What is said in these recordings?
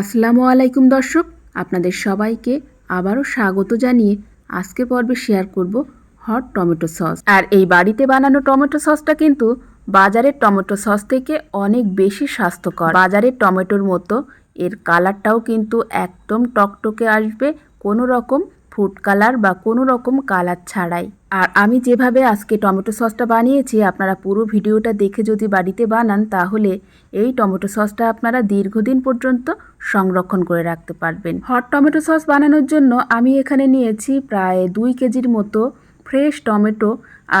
আসসালামু আলাইকুম দর্শক, আপনাদের সবাইকে আবারও স্বাগত জানিয়ে আজকের পর্বে শেয়ার করব হট টমেটো সস। আর এই বাড়িতে বানানো টমেটো সসটা কিন্তু বাজারের টমেটো সস থেকে অনেক বেশি স্বাস্থ্যকর। বাজারের টমেটোর মতো এর কালারটাও কিন্তু একদম টকটকে আসবে, কোনো রকম ফুড কালার বা কোনো রকম কালার ছাড়াই। আর আমি যেভাবে আজকে টমেটো সসটা বানিয়েছি, আপনারা পুরো ভিডিওটা দেখে যদি বাড়িতে বানান, তাহলে এই টমেটো সসটা আপনারা দীর্ঘদিন পর্যন্ত সংরক্ষণ করে রাখতে পারবেন। হট টমেটো সস বানানোর জন্য আমি এখানে নিয়েছি প্রায় দুই কেজির মতো ফ্রেশ টমেটো।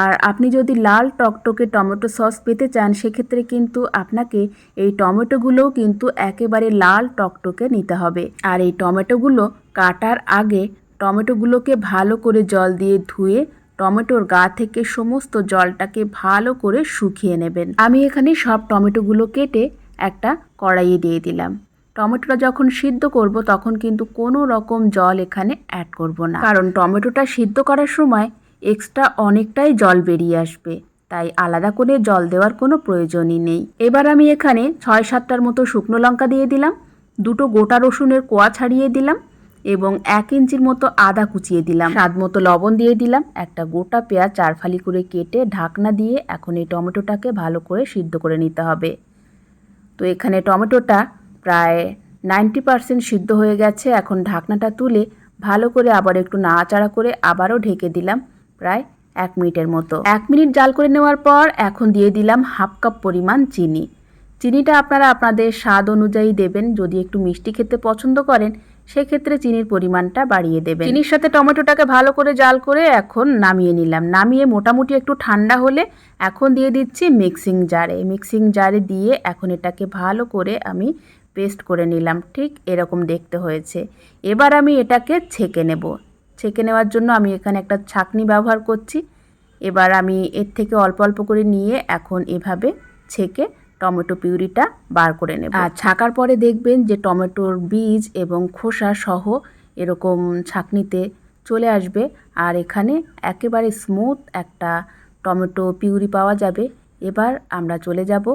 আর আপনি যদি লাল টকটকে টমেটো সস পেতে চান, সেক্ষেত্রে কিন্তু আপনাকে এই টমেটোগুলোও কিন্তু একেবারে লাল টকটকে নিতে হবে। আর এই টমেটোগুলো কাটার আগে টমেটোগুলোকে ভালো করে জল দিয়ে ধুয়ে টমেটোর গা থেকে সমস্ত জলটাকে ভালো করে শুকিয়ে নেবেন। আমি এখানে সব টমেটোগুলো কেটে একটা কড়াইয়ে দিয়ে দিলাম। টমেটোটা যখন সিদ্ধ করব তখন কিন্তু কোনো রকম জল এখানে অ্যাড করব না। কারণ টমেটোটা সিদ্ধ করার সময় এক্সট্রা অনেকটাই জল বেরিয়ে আসবে, তাই আলাদা করে জল দেওয়ার কোনো প্রয়োজনই নেই। এবার আমি এখানে ছয় সাতটার মতো শুকনো লঙ্কা দিয়ে দিলাম, দুটো গোটা রসুনের কোয়া ছাড়িয়ে দিলাম এবং এক ইঞ্চির মতো আদা কুচিয়ে দিলাম। স্বাদ মতো লবণ দিয়ে দিলাম। একটা গোটা পেঁয়াজ চার ফালি করে কেটে ঢাকনা দিয়ে এখন এই টমেটোটাকে ভালো করে সিদ্ধ করে নিতে হবে। তো এখানে টমেটোটা প্রায় নাইনটি পারসেন্ট সিদ্ধ হয়ে গেছে। এখন ঢাকনাটা তুলে ভালো করে আবার একটু নাড়াচাড়া করে আবারও ঢেকে দিলাম প্রায় এক মিনিটের মতো। এক মিনিট জাল করে নেওয়ার পর এখন দিয়ে দিলাম হাফ কাপ পরিমাণ চিনি। চিনিটা আপনারা আপনাদের স্বাদ অনুযায়ী দেবেন। যদি একটু মিষ্টি খেতে পছন্দ করেন সেক্ষেত্রে চিনির পরিমাণটা বাড়িয়ে দেবেন। চিনির সাথে টমেটোটাকে ভালো করে জাল করে এখন নামিয়ে নিলাম। নামিয়ে মোটামুটি একটু ঠান্ডা হলে এখন দিয়ে দিচ্ছি মিক্সিং জারে। মিক্সিং জারে দিয়ে এখন এটাকে ভালো করে আমি পেস্ট করে নিলাম। ঠিক এরকম দেখতে হয়েছে। এবার আমি এটাকে ছেঁকে নেব। ছেঁকে নেওয়ার জন্য আমি এখানে একটা ছাকনি ব্যবহার করছি। এবার আমি এর থেকে অল্প অল্প করে নিয়ে এখন এভাবে ছেঁকে টমেটো পিউরিটা বার করে নেব। আর ছাকার পরে দেখবেন যে টমেটোর বীজ এবং খোসা সহ এরকম ছাকনিতে চলে আসবে। আর এখানে একেবারে স্মুথ একটা টমেটো পিউরি পাওয়া যাবে। এবার আমরা চলে যাব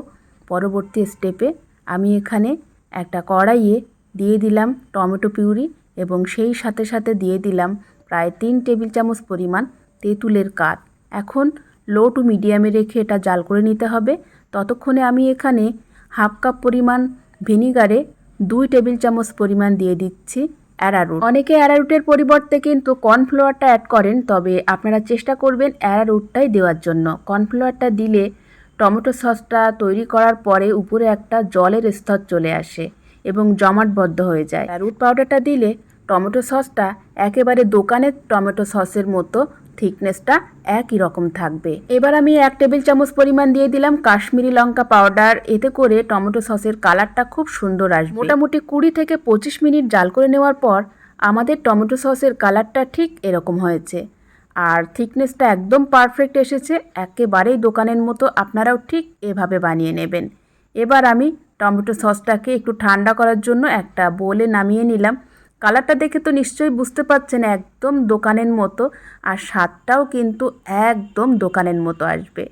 পরবর্তী স্টেপে আমি এখানে একটা কড়াইয়ে দিয়ে দিলাম টমেটো পিউরি এবং সেই সাথে সাথে দিয়ে দিলাম প্রায় তিন টেবিল চামচ পরিমাণ তেঁতুলের কাঠ। এখন লো টু মিডিয়ামে রেখে এটা জাল করে নিতে হবে। ততক্ষণে আমি এখানে হাফ কাপ পরিমাণ ভিনিগারে দুই টেবিল চামচ পরিমাণ দিয়ে দিচ্ছি অ্যারারুট। অনেকে অ্যারারুটের পরিবর্তে কিন্তু কর্নফ্লাওয়ারটা অ্যাড করেন, তবে আপনারা চেষ্টা করবেন অ্যারারুটটাই দেওয়ার জন্য। কর্নফ্লাওয়ারটা দিলে টমেটো সসটা তৈরি করার পরে উপরে একটা জলের স্তর চলে আসে এবং জমাটবদ্ধ হয়ে যায়। রুট পাউডারটা দিলে টমেটো সসটা একেবারে দোকানের টমেটো সসের মতো থিকনেসটা একই রকম থাকবে। এবার আমি এক টেবিল চামচ পরিমাণ দিয়ে দিলাম কাশ্মীরি লঙ্কা পাউডার এতে করে টমেটো সসের কালারটা খুব সুন্দর আসবে। মোটামুটি কুড়ি থেকে পঁচিশ মিনিট জাল করে নেওয়ার পর আমাদের টমেটো সসের কালারটা ঠিক এরকম হয়েছে। আর থিকনেসটা একদম পারফেক্ট এসেছে। একেবারেই দোকানের মতো আপনারাও ঠিক এভাবে বানিয়ে নেবেন। এবার আমি টমেটো সসটাকে একটু ঠান্ডা করার জন্য একটা বোলে নামিয়ে নিলাম। কালারটা দেখে তো নিশ্চয়ই বুঝতে পারছেন, একদম দোকানের মতো। আর স্বাদটাও কিন্তু একদম দোকানের মতো আসবে।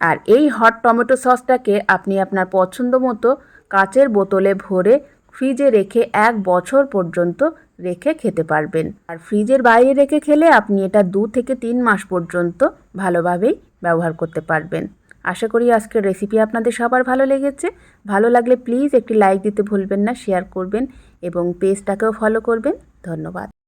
আর এই হট টমেটো সসটাকে আপনি আপনার পছন্দ মতো কাচের বোতলে ভরে ফ্রিজে রেখে এক বছর পর্যন্ত রেখে খেতে পারবেন। আর ফ্রিজের বাইরে রেখে খেলে আপনি এটা দু থেকে তিন মাস পর্যন্ত ভালোভাবেই ব্যবহার করতে পারবেন। আশা করি আজকের রেসিপি আপনাদের সবার ভালো লেগেছে। ভালো লাগলে প্লিজ একটি লাইক দিতে ভুলবেন না শেয়ার করবেন এবং পেজটাকেও ফলো করবেন। ধন্যবাদ।